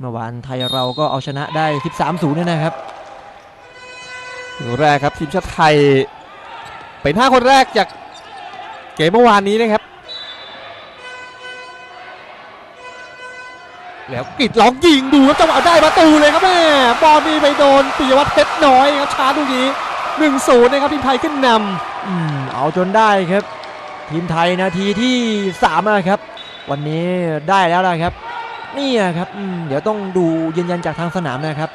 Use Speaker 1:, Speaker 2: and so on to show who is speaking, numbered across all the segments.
Speaker 1: เมื่อวานไทยเราก็เอาชนะได้ 13-0เนี่ยนะครับ
Speaker 2: คนแรกครับทีมชาติไทย เป็นห้าคนแรกจากเกมเมื่อวานนี้นะครับ แล้วกริดล็อกยิงดูครับจังหวะได้ประตูเลยครับแม่บอลนี่ไปโดนปิยวัฒน์เพชรน้อยครับช้าลูกนี้หนึ่งศูนย์นะครับทีมไทยขึ้นน
Speaker 1: อืมเอาจนได้ครับ ทีมไทยนาทีที่3อะครับ วันนี้ได้แล้วนะครับ นี่อะครับอืมเดี๋ยวต้องดูยืนยันจากทางสนามนะครับ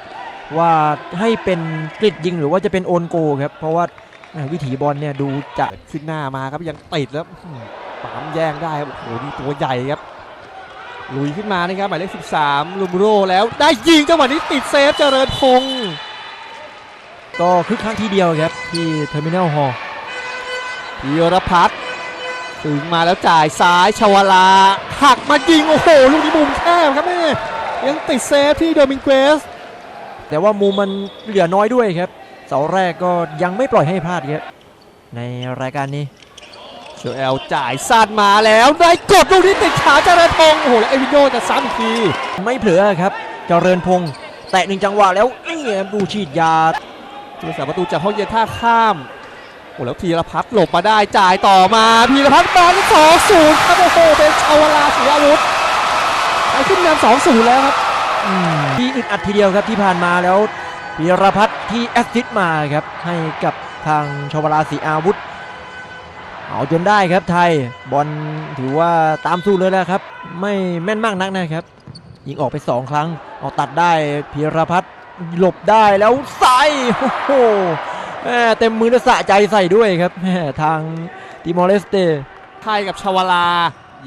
Speaker 1: ว่าให้เป็นกริดยิงหรือว่าจะเป็นโอนโกครับเพราะว่าแหม่วิถีบอลเนี่ยดูจะำ
Speaker 2: ขึ้นหน้ามาครับยังติดแล้วอื้อหือปามแย่งได้ครับโอ้โหนี่ตัวใหญ่ครับลุยขึ้นมานะครับหมายเลข 13ลูมโรแล้วได้ยิงจังหวะนี้ติดเซฟเจริญพงษ์
Speaker 1: ก็คึกคักทีเดียวครับที่เทอร์มินอลฮอลล์
Speaker 2: พีรพัฒน์ ถึงมาแล้วจ่ายซ้ายชวลาหักมายิง โอ้โห ลูกนี้มุมแคบครับแม่ยังติดเซฟที่โดมิงเกส
Speaker 1: แต่ว่ามุมมันเหลือน้อยด้วยครับ เสาแรกก็ยังไม่ปล่อยให้พลาดครับในรายการนี้
Speaker 2: เชลแอลจ่ายสั้นมาแล้วได้กดลูกนี้ติดขาเจริญพงษ์โอ้โหแล้วเอวิโยจะซ้ำอีกที
Speaker 1: ไม่เผลอครับเจริญพงษ์แตะหนึ่งจังหวะแล้วนี่ครับดูฉีดยา
Speaker 2: ผู้สาประตูจากห้องเย็นท่าข้าม โอ้แล้วธีรพัฒน์หลบมาได้จ่ายต่อมาพีรพัฒน์มาที่สองศูนย์ครับโอ้โหเป็นชาวลาศรีอาวุธไปขึ้นนำสองศูนย์แล้วครับ
Speaker 1: มที่อึดอัดทีเดียวครับที่ผ่านมาแล้วพีรพัฒน์ที่แอสซิสต์มาครับให้กับทางชาวราศรีอาวุธเอาจนได้ครับไทยบอลถือว่าตามสู้เลยแล้วครับ ไม่แม่นมากนักนะครับยิงออกไป 2 ครั้ง เอาตัดได้พีรพัฒน์หลบได้แล้วใส่โอ้โห เต็มมือและสะใจใส่ด้วยครับแม่ทางติมอร์เลสเต
Speaker 2: ไทยกับชาวลา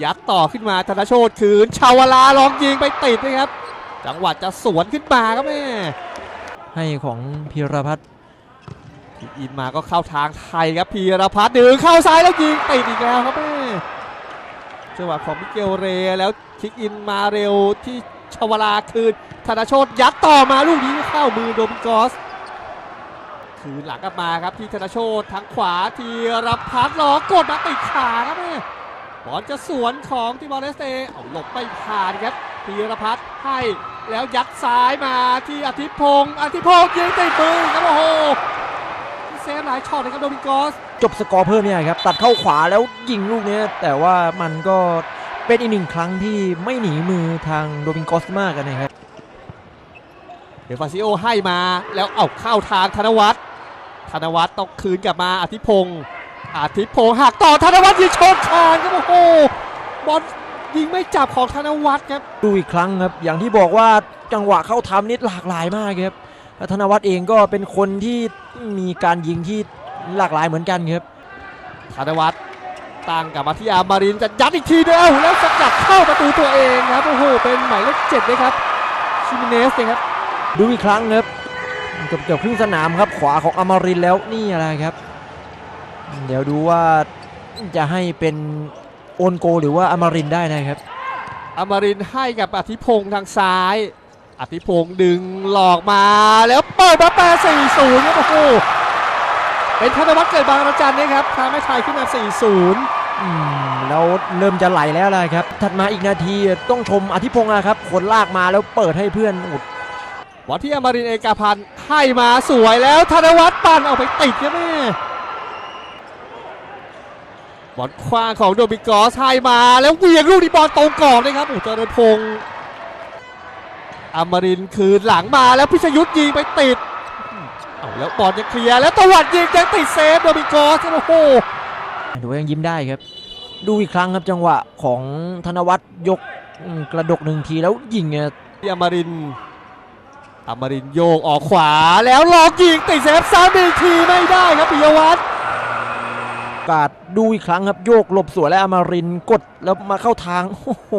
Speaker 2: ยัดต่อขึ้นมาธนโชตคืนชาวลาลองยิงไปติดนะครับ จังหวะจะสวนขึ้นมาครับแม่
Speaker 1: ให้ของพีรพัฒน์
Speaker 2: ทีอินมาก็เข้าทางไทยครับพีรพัฒน์ดึงเข้าซ้ายแล้วยิงติดอีกแล้วครับแม่จังหวะของมิเกลเรแล้วคิกอินมาเร็วที่ชาวลาคืนธนโชตยัดต่อมาลูกนี้เข้ามือโดมิงกอส คืนหลังกลับมาครับที่ธนโชตทางขวาทีรพัฒน์หลอกกดมาติดขาครับแม่บอลจะสวนของติมอร์เลสเตเอาหลบไม่ผ่านครับทีรพัฒน์ให้แล้วยัดซ้ายมาที่อาทิตย์พงศ์อาทิตย์พงศ์ยิงติดมือครับโอ้โหเซฟหลายช็อตเลยครับโดมิงกอส
Speaker 1: จบสกอร์เพิ่มเนี่ยครับตัดเข้าขวาแล้วยิงลูกเนี้ยแต่ว่ามันก็เป็นอีกหนึ่งครั้งที่ไม่หนีมือทางโดมิงกอสมากกันนะครับ
Speaker 2: เดฟาซิโอให้มาแล้วเอาเข้าทางธนวัฒน์ ธนวัฒน์ต้องคืนกลับมาอาทิตย์พงศ์อาทิตย์พงศ์หักต่อธนวัฒน์ยิงชนคานครับโอ้โหบอลยิงไม่จับของธนวัฒน์ครับ
Speaker 1: ดูอีกครั้งครับ อย่างที่บอกว่าจังหวะเข้าทำนิดหลากหลายมากครับและธนวัฒน์เองก็เป็นคนที่มีการยิงที่หลากหลายเหมือนกันครับ
Speaker 2: ธนวัฒน์ตั้งกลับมาที่อามารินจะยัดอีกทีเดียวแล้วสกัดเข้าประตูตัวเองครับโอ้โหเป็นหมายเลขเจ็ดเลยครับชิมิเนสเลยครับ
Speaker 1: ดูอีกครั้งครับ เกือบเกือบครึ่งสนามครับขวาของอมรินทร์แล้วนี่อะไรครับ เดี๋ยวดูว่าจะให้เป็นโอนโกหรือว่าอมรินทร์ได้นะครับ
Speaker 2: อามารินให้กับอธิพงศ์ทางซ้าย อธิพงศ์ดึงหลอกมาแล้วเปิดมาแปรสี่ศูนย์ครับโอ้โหเป็นธนวัฒน์เกิดบางระจันนะครับทำให้ไทยขึ้นมาสี่ศูนย์
Speaker 1: อืมแล้วเริ่มจะไหลแล้วนะครับ ถัดมาอีกนาทีต้องชมอธิพงศ์นะครับขนลากมาแล้วเปิดให้เพื่อนอุด
Speaker 2: บอลที่อมรินทร์เอกพันธ์ให้มาสวยแล้วธนวัฒน์ปั่นเอาไปติดครับแม่บอลคว้างของโดมิกอสให้มาแล้วเหวียงลูกนี้บอลตรงกรอบนะครับโอ้เจริญพงศ์อมรินทร์คืนหลังมาแล้วพิชยุทธ์ยิงไปติดเอาแล้วบอลยังเคลียร์แล้วตวัดยิงยังติดเซฟโดมิกอสโอ้โห
Speaker 1: ดูยังยิ้มได้ครับ ดูอีกครั้งครับจังหวะของธนวัฒน์ยกอืมกระดกหนึ่งทีแล้วยิงเนี่ย
Speaker 2: ที่อมรินทร์ อมรินโยกออกขวาแล้วลอกยิงติดเซฟซ้ำอีกทีไม่ได้ครับปิยวัฒน์
Speaker 1: กาสดูอีกครั้งครับโยกหลบสวยและอมรินกดแล้วมาเข้าทางโอ้โห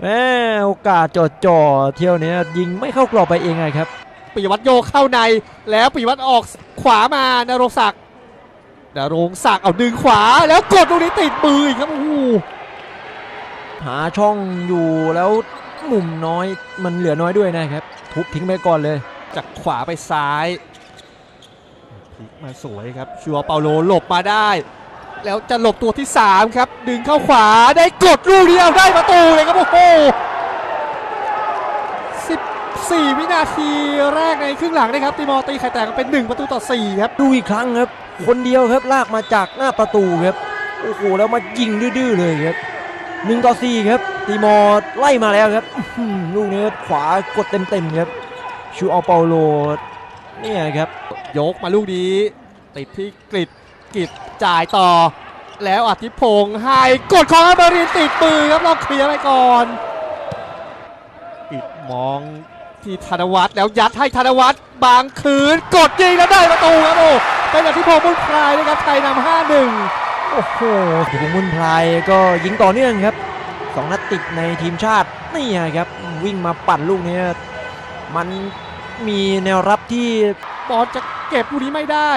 Speaker 1: แม่โอกาสจ่อเที่ยวนี้ยยิงไม่เข้ากรอบไปเองไงครับ
Speaker 2: ปิยวัฒน์โยกเข้าในแล้วปิยวัฒน์ออกขวามานรงศักดิ์นรงศักดิ์เอาดึงขวาแล้วกดตรงนี้ติดมืออีกครับโอ้โห
Speaker 1: หาช่องอยู่แล้ว มุมน้อยมันเหลือน้อยด้วยนะครับ ทุบทิ้งไปก่อนเลย
Speaker 2: จากขวาไปซ้ายพลิกมาสวยครับ ชัวร์เปาโลหลบมาได้ แล้วจะหลบตัวที่ 3 ครับ ดึงเข้าขวาได้กดลูกเดียวได้ประตูเลยครับโอ้โห4 วินาทีแรกในครึ่งหลังนะครับตีมอตีไข่แตกเป็น 1 ประตูต่อ 4 ครับ
Speaker 1: ดูอีกครั้งครับ คนเดียวครับลากมาจากหน้าประตูครับ โอ้โห แล้วมายิงดื้อๆเลยครับ หนึ่งต่อสี่ครับตีมอร์ไล่มาแล้วครับลูกนี้ขวากดเต็มๆครับชูอัลเปาโลเนี่ยครับ
Speaker 2: ยกมาลูกนี้ ติดที่กริดกริดจ่ายต่อ แล้วอาทิพงษ์ให้กดของอามารินติดมือครับเราเคลียร์ไปก่อนกริดมองที่ธนวัฒน์แล้วยัดให้ธนวัฒน์บางคืน กดยิงแล้วได้ประตูครับโอ้เป็นอาทิพงษ์บุญพลายนะครับไทยนำห้าหนึ่ง
Speaker 1: โอ้โหถือว่ามุนพลายก็ยิงต่อเนื่องครับสองนัดติดในทีมชาตินี่ครับวิ่งมาปั่นลูกนี้มันมีแนวรับที่
Speaker 2: บอลจะเก็บลูกนี้ไม่ได้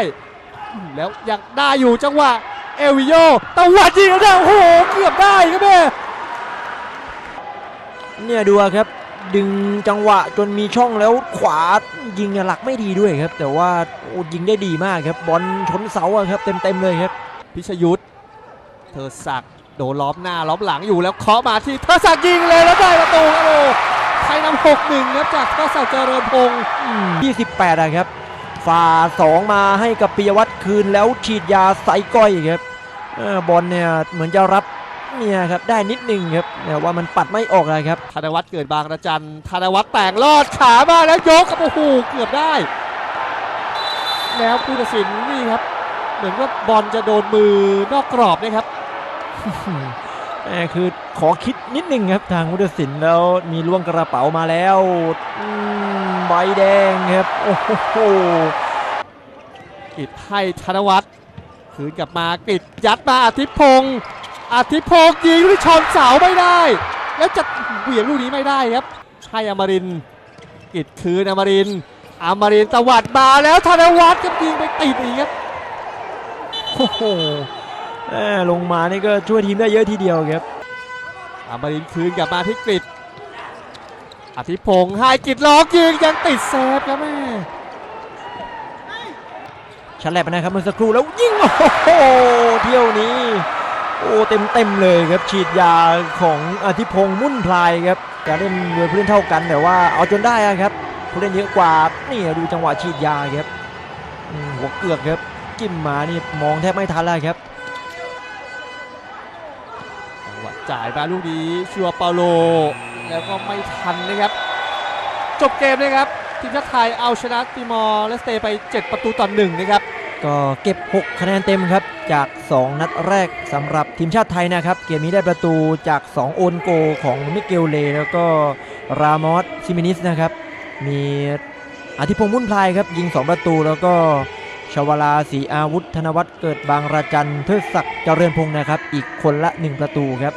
Speaker 2: อืมแล้วยังได้อยู่จังหวะเอลวิโยตะวัดยิงแล้วได้โอ้โหเกือบได้ครับแม่
Speaker 1: เนี่ยดูอะครับดึงจังหวะจนมีช่องแล้วขวายิงเนี่ยหลักไม่ดีด้วยครับ แต่ว่าโอ้ยิงได้ดีมากครับบอลชนเสาอะครับเต็มๆเลยครับ
Speaker 2: พิชยุทธเธอศักดิ์โดนล้อมหน้าล้อมหลังอยู่แล้วเคาะมาที่เธอศักดิ์ยิงเลยแล้วได้ประตูครับโอ้ไทยนำหกหนึ่งครับจากเธอศักดิ์เจริญพงศ์
Speaker 1: 28อะครับฝ่า2มาให้กับปิยวัฒน์คืนแล้วฉีดยาใส่ก้อยครับเออบอลเนี่ยเหมือนจะรับเนี่ยครับได้นิดนึงครับแต่ว่ามันปัดไม่ออกเลยครับ
Speaker 2: ธนวัฒน์เกิดบางระจันธนวัฒน์แต่งลอดขามาแล้วยกครับโอ้โหเกือบได้ แล้วผู้ตัดสินนี่ครับ เหมือนว่าบอลจะโดนมือนอกกรอบนะครับ
Speaker 1: แหมคือขอคิดนิดนึงครับทางวุฒิศิลป์แล้วมีล่วงกระเป๋ามาแล้วอืมใบแดงครับโอ้โห
Speaker 2: กิดให้ธนวัฒน์คืนกลับมากิดยัดมาอาทิตย์พงศ์อาทิตย์พงศ์ยิงลูกชนเสาไม่ได้ แล้วจะเหวี่ยงลูกนี้ไม่ได้ครับให้อมรินทร์กิดคืนอมรินทร์อมรินทร์ตวัดมาแล้วธนวัฒน์ก็ยิงไปติดอีกครับ
Speaker 1: โอ้โหแหมลงมานี่ก็ช่วยทีมได้เยอะทีเดียวครับ
Speaker 2: อมรินทร์คืนกลับมาที่กริดอาทิตย์พงศ์ให้กิดล็อกยิงยังติดเซฟครับแม่
Speaker 1: ชันแลบนะครับเมื่อสักครู่แล้วยิงโอ้โหเที่ยวนี้โอ้เต็มเต็มๆเลยครับฉีดยาของอธิพงษ์มุ่นพลายครับการเล่นโดยผู้เล่นเท่ากันแต่ว่าเอาจนได้อะครับผู้เล่นเยอะกว่านี่ดูจังหวะฉีดยาครับอืมหัวเกือกครับ จิ้มมานี่มองแทบไม่ทันแล้วครับ
Speaker 2: จังหวะจ่ายมาลูกนี้ชัวเปาโล แล้วก็ไม่ทันนะครับ จบเกมนะครับ ทีมชาติไทยเอาชนะติมอร์เลสเตย์ไป 7 ประตูต่อหนึ่งนะครับ
Speaker 1: ก็เก็บ 6 คะแนนเต็มครับ จาก 2 นัดแรกสำหรับทีมชาติไทยนะครับ เกมนี้ได้ประตูจาก 2 โอนโกของมิเกลเล แล้วก็รามอสซิมินิสนะครับ มีอาทิพงษ์มุ่นพลายครับยิง 2 ประตูแล้วก็ ชวลาศรีอาวุธ ธนวัฒน์เกิดบางระจันเทิดศักดิ์เจริญพงศ์นะครับ อีกคนละ 1 ประตูครับ